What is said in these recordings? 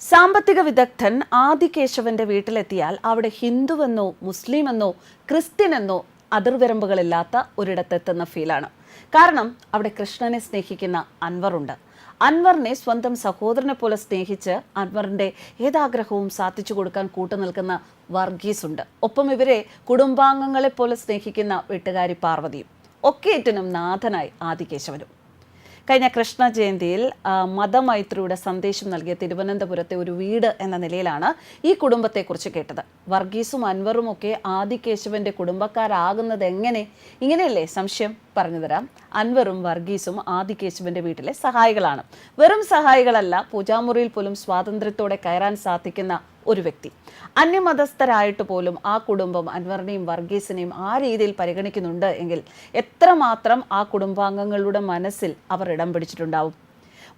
സാമ്പത്തിക വിദഗ്ധൻ ആദികേശവന്റെ വീട്ടിലെത്തിയാൽ അവിടെ ഹിന്ദുവെന്നോ മുസ്ലിമെന്നോ ക്രിസ്ത്യനെന്നോ അതിർവരമ്പുകളില്ലാത്ത ഒരിടത്തെത്തുന്ന ഫീലാണ്. കാരണം അവിടെ കൃഷ്ണനെ സ്നേഹിക്കുന്ന അൻവറുണ്ട്. അൻവറിനെ സ്വന്തം സഹോദരനെ പോലെ സ്നേഹിച്ച് അൻവറിന്റെ ഏതാഗ്രഹവും സാധിച്ചു കൊടുക്കാൻ കൂട്ടുനിൽക്കുന്ന വർഗീസ് ഉണ്ട് ഒപ്പം ഇവരെ കുടുംബാംഗങ്ങളെ പോലെ സ്നേഹിക്കുന്ന വീട്ടുകാരി പാർവതിയും. ഒക്കേറ്റനും നാഥനായി ആദികേശവനും. കഴിഞ്ഞ കൃഷ്ണ ജയന്തിയിൽ മതമൈത്രിയുടെ സന്ദേശം നൽകിയ തിരുവനന്തപുരത്തെ ഒരു വീട് എന്ന നിലയിലാണ് ഈ കുടുംബത്തെക്കുറിച്ച് കേട്ടത്. വർഗീസും അൻവറും ഒക്കെ ആദികേശവന്റെ കുടുംബക്കാരാകുന്നത് എങ്ങനെ ഇങ്ങനെയല്ലേ സംശയം? പറഞ്ഞു തരാം. അൻവറും വർഗീസും ആദികേശവന്റെ വീട്ടിലെ സഹായികളാണ്. വെറും സഹായികളല്ല പൂജാമുറിയിൽ പോലും സ്വാതന്ത്ര്യത്തോടെ കയറാൻ സാധിക്കുന്ന ഒരു വ്യക്തി. അന്യമതസ്ഥരായിട്ട് പോലും ആ കുടുംബം അൻവറിനെയും വർഗീസിനെയും ആ രീതിയിൽ പരിഗണിക്കുന്നുണ്ട് എങ്കിൽ എത്രമാത്രം ആ കുടുംബാംഗങ്ങളുടെ മനസ്സിൽ അവർ ഇടം പിടിച്ചിട്ടുണ്ടാവും?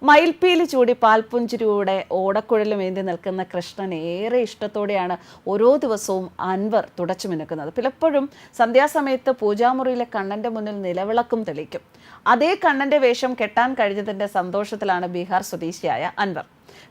മയിൽപ്പീലി ചൂടി പാൽപുഞ്ചിരിയുടെ ഓടക്കുഴലും ഏന്തി നിൽക്കുന്ന കൃഷ്ണൻ ഏറെ ഇഷ്ടത്തോടെയാണ് ഓരോ ദിവസവും അൻവർ തുടച്ചു മിനുക്കുന്നത്. പലപ്പോഴും സന്ധ്യാസമയത്ത് പൂജാമുറിയിലെ കണ്ണന്റെ മുന്നിൽ നിലവിളക്കും തെളിക്കും അതേ കണ്ണന്റെ വേഷം കെട്ടാൻ കഴിഞ്ഞതിന്റെ സന്തോഷത്തിലാണ് ബീഹാർ സ്വദേശിയായ അൻവർ.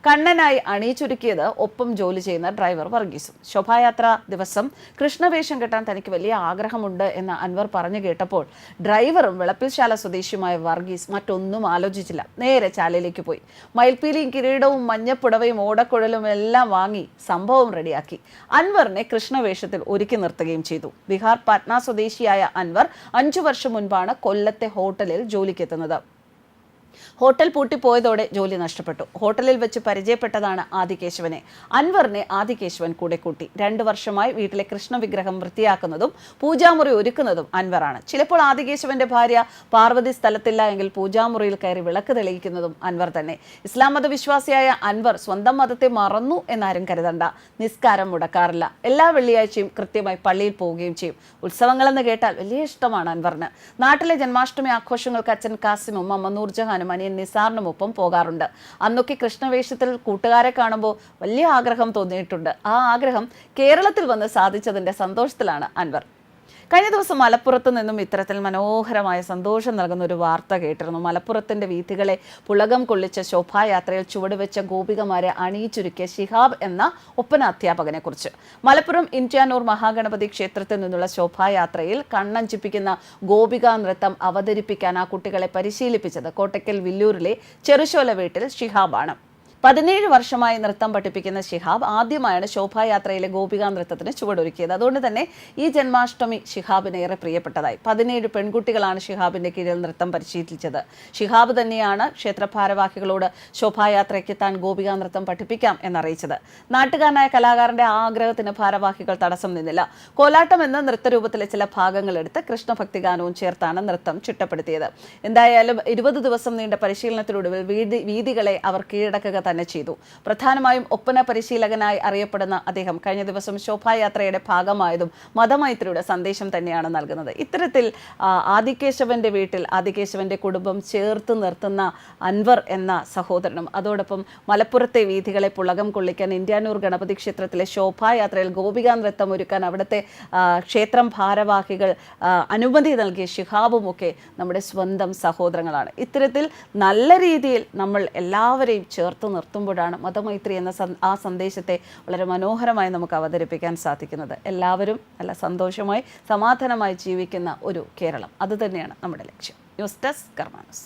കണ്ണനായി അണിയിച്ചൊരുക്കിയത് ഒപ്പം ജോലി ചെയ്യുന്ന ഡ്രൈവർ വർഗീസും. ശോഭായാത്ര ദിവസം കൃഷ്ണവേഷം കെട്ടാൻ തനിക്ക് വലിയ ആഗ്രഹമുണ്ട് എന്ന് അൻവർ പറഞ്ഞു കേട്ടപ്പോൾ ഡ്രൈവറും വിളപ്പിൽശാല സ്വദേശിയുമായ വർഗീസ് മറ്റൊന്നും ആലോചിച്ചില്ല. നേരെ ചാലയിലേക്ക് പോയി. മയിൽപ്പീലിയും കിരീടവും മഞ്ഞപ്പുടവയും ഓടക്കുഴലും എല്ലാം വാങ്ങി സംഭവം റെഡിയാക്കി. അൻവറിനെ കൃഷ്ണവേഷത്തിൽ ഒരുക്കി നിർത്തുകയും ചെയ്തു. ബീഹാർ പാറ്റ്ന സ്വദേശിയായ അൻവർ അഞ്ചു വർഷം മുൻപാണ് കൊല്ലത്തെ ഹോട്ടലിൽ ജോലിക്കെത്തുന്നത്. ഹോട്ടൽ പൂട്ടിപ്പോയതോടെ ജോലി നഷ്ടപ്പെട്ടു. ഹോട്ടലിൽ വെച്ച് പരിചയപ്പെട്ടതാണ് ആദികേശവനെ. അൻവറിനെ ആദികേശവൻ കൂടെ കൂട്ടി. രണ്ടു വർഷമായി വീട്ടിലെ കൃഷ്ണവിഗ്രഹം വൃത്തിയാക്കുന്നതും പൂജാമുറി ഒരുക്കുന്നതും അൻവറാണ്. ചിലപ്പോൾ ആദികേശവന്റെ ഭാര്യ പാർവതി സ്ഥലത്തില്ല എങ്കിൽ പൂജാമുറിയിൽ കയറി വിളക്ക് തെളിയിക്കുന്നതും അൻവർ തന്നെ. ഇസ്ലാം മതവിശ്വാസിയായ അൻവർ സ്വന്തം മതത്തെ മറന്നു എന്നാരും കരുതണ്ട. നിസ്കാരം മുടക്കാറില്ല. എല്ലാ വെള്ളിയാഴ്ചയും കൃത്യമായി പള്ളിയിൽ പോവുകയും ചെയ്യും. ഉത്സവങ്ങളെന്ന് കേട്ടാൽ വലിയ ഇഷ്ടമാണ് അൻവറിന്. നാട്ടിലെ ജന്മാഷ്ടമി ആഘോഷങ്ങൾക്ക് അച്ഛൻ കാസിമും അമ്മ നൂർജഹാനും അനിയൻ നിസാറിനുമൊപ്പം പോകാറുണ്ട്. അന്നൊക്കെ കൃഷ്ണവേഷത്തിൽ കൂട്ടുകാരെ കാണുമ്പോൾ വലിയ ആഗ്രഹം തോന്നിയിട്ടുണ്ട്. ആ ആഗ്രഹം കേരളത്തിൽ വന്ന് സാധിച്ചതിന്റെ സന്തോഷത്തിലാണ് അൻവർ. കഴിഞ്ഞ ദിവസം മലപ്പുറത്ത് നിന്നും ഇത്തരത്തിൽ മനോഹരമായ സന്തോഷം നൽകുന്ന ഒരു വാർത്ത കേട്ടിരുന്നു. മലപ്പുറത്തിന്റെ വീഥികളെ പുളകം കൊള്ളിച്ച ശോഭായാത്രയിൽ ചുവടുവെച്ച ഗോപികമാരെ അണിയിച്ചൊരുക്കിയ ശിഹാബ് എന്ന ഒപ്പന അധ്യാപകനെ കുറിച്ച് മലപ്പുറം ഇന്ത്യാനൂർ മഹാഗണപതി ക്ഷേത്രത്തിൽ നിന്നുള്ള ശോഭായാത്രയിൽ കണ്ണഞ്ചിപ്പിക്കുന്ന ഗോപിക നൃത്തം അവതരിപ്പിക്കാൻ ആ കുട്ടികളെ പരിശീലിപ്പിച്ചത് കോട്ടയ്ക്കൽ വില്ലൂരിലെ ചെറുശോല വീട്ടിൽ ഷിഹാബാണ് പതിനേഴ് വർഷമായി നൃത്തം പഠിപ്പിക്കുന്ന ശിഹാബ് ആദ്യമായാണ് ശോഭായാത്രയിലെ ഗോപികാ നൃത്തത്തിന് ചുവടൊരുക്കിയത്. അതുകൊണ്ട് തന്നെ ഈ ജന്മാഷ്ടമി ശിഹാബിന് ഏറെ പ്രിയപ്പെട്ടതായി. പതിനേഴ് പെൺകുട്ടികളാണ് ശിഹാബിന്റെ കീഴിൽ നൃത്തം പരിശീലിച്ചത്. ശിഹാബ് തന്നെയാണ് ക്ഷേത്രഭാരവാഹികളോട് ശോഭായാത്രയ്ക്ക് താൻ ഗോപികാ നൃത്തം പഠിപ്പിക്കാം എന്നറിയിച്ചത്. നാട്ടുകാരനായ കലാകാരന്റെ ആഗ്രഹത്തിന് ഭാരവാഹികൾ തടസ്സം നിന്നില്ല. കോലാട്ടം എന്ന നൃത്തരൂപത്തിലെ ചില ഭാഗങ്ങളെടുത്ത് കൃഷ്ണഭക്തി ഗാനവും ചേർത്താണ് നൃത്തം ചിട്ടപ്പെടുത്തിയത്. എന്തായാലും ഇരുപത് ദിവസം നീണ്ട പരിശീലനത്തിലൂടെ വീതി വീതികളെ അവർ കീഴടക്കുക തന്നെ ചെയ്തു. പ്രധാനമായും ഒപ്പന പരിശീലകനായി അറിയപ്പെടുന്ന അദ്ദേഹം കഴിഞ്ഞ ദിവസം ശോഭായാത്രയുടെ ഭാഗമായതും മതമൈത്രിയുടെ സന്ദേശം തന്നെയാണ് നൽകുന്നത്. ഇത്തരത്തിൽ ആദികേശവന്റെ വീട്ടിൽ ആദികേശവന്റെ കുടുംബം ചേർത്ത് നിർത്തുന്ന അൻവർ എന്ന സഹോദരനും അതോടൊപ്പം മലപ്പുറത്തെ വീഥികളെ പുളകം കൊള്ളിക്കാൻ ഇന്ത്യാനൂർ ഗണപതി ക്ഷേത്രത്തിലെ ശോഭായാത്രയിൽ ഗോപികാ നൃത്തം ഒരുക്കാൻ അവിടുത്തെ ക്ഷേത്രം ഭാരവാഹികൾ അനുമതി നൽകിയ ശിഹാബുമൊക്കെ നമ്മുടെ സ്വന്തം സഹോദരങ്ങളാണ്. ഇത്തരത്തിൽ നല്ല രീതിയിൽ നമ്മൾ എല്ലാവരെയും ചേർത്ത് നിർത്തുമ്പോഴാണ് മതമൈത്രി എന്ന ആ സന്ദേശത്തെ വളരെ മനോഹരമായി നമുക്ക് അവതരിപ്പിക്കാൻ സാധിക്കുന്നത്. എല്ലാവരും നല്ല സന്തോഷമായി സമാധാനമായി ജീവിക്കുന്ന ഒരു കേരളം. അതുതന്നെയാണ് നമ്മുടെ ലക്ഷ്യം. News desk കർമാനസ്.